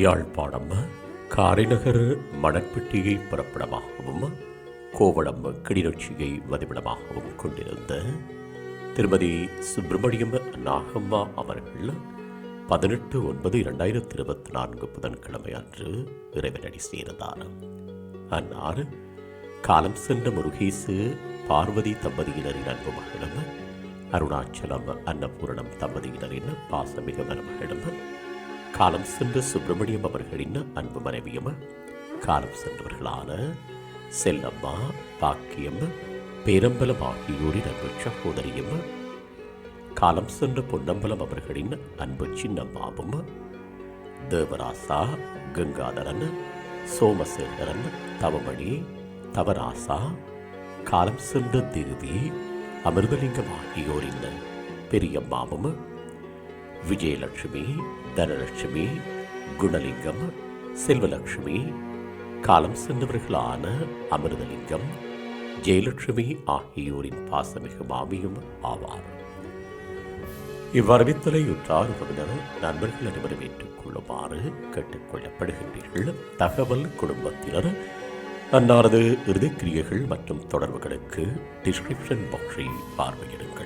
யாழ்ப்பாணம் காரைநகர் மணற்பட்டியை புறப்படமாகவும் கோவளம் கிளிநொச்சியை வதிவிடமாகவும் கொண்டிருந்த திருமதி சுப்பிரமணியம் நாகம்மா அவர்கள் பதினெட்டு ஒன்பது இரண்டாயிரத்தி இருபத்தி நான்கு புதன்கிழமை அன்று இறைவனடி சேர்ந்தார். அன்னார் காலம் சென்ற முருகேசு பார்வதி தம்பதியினரின் அன்பு மகளும் அருணாச்சலம் அன்னபூரணம் தம்பதியினரின் பாசமிக மருமகளும் காலம் சென்ற சுப்பிரமணியம் அவர்களின் அன்பு மனைவியும் காலம் சென்றவர்களான செல்லம்மா பாக்கியம் பேரம்பலம் ஆகியோரின் அன்பு சகோதரியும் காலம் சென்ற பொன்னம்பலம் அவர்களின் அன்பு சின்னம்மாவும் தேவராசா கங்காதரன் சோமசேகரன் தவமணி தவராசா காலம் சென்ற தேவி அமிர்தலிங்கம் ஆகியோரின் பெரியம்மாவும் விஜயலட்சுமி தனலட்சுமி குணலிங்கம் செல்வலட்சுமி காலம் சென்றவர்களான அமிர்தலிங்கம் ஜெயலட்சுமி ஆகியோரின் பாசமிகு மாமியும் ஆவார். இவ்வரவித்தலை உற்றார் உறவினர் நண்பர்கள் அனைவரும் ஏற்றுக்கொள்ளுமாறு கேட்டுக்கொள்ளப்படுகின்றீர்கள். தகவல் குடும்பத்தினர் அன்னாரது இறுதிக்கிரியைகள் மற்றும் தொடர்புகளுக்கு டிஸ்கிரிப்ஷன் பாக்ஸை பார்வையிடுங்கள்.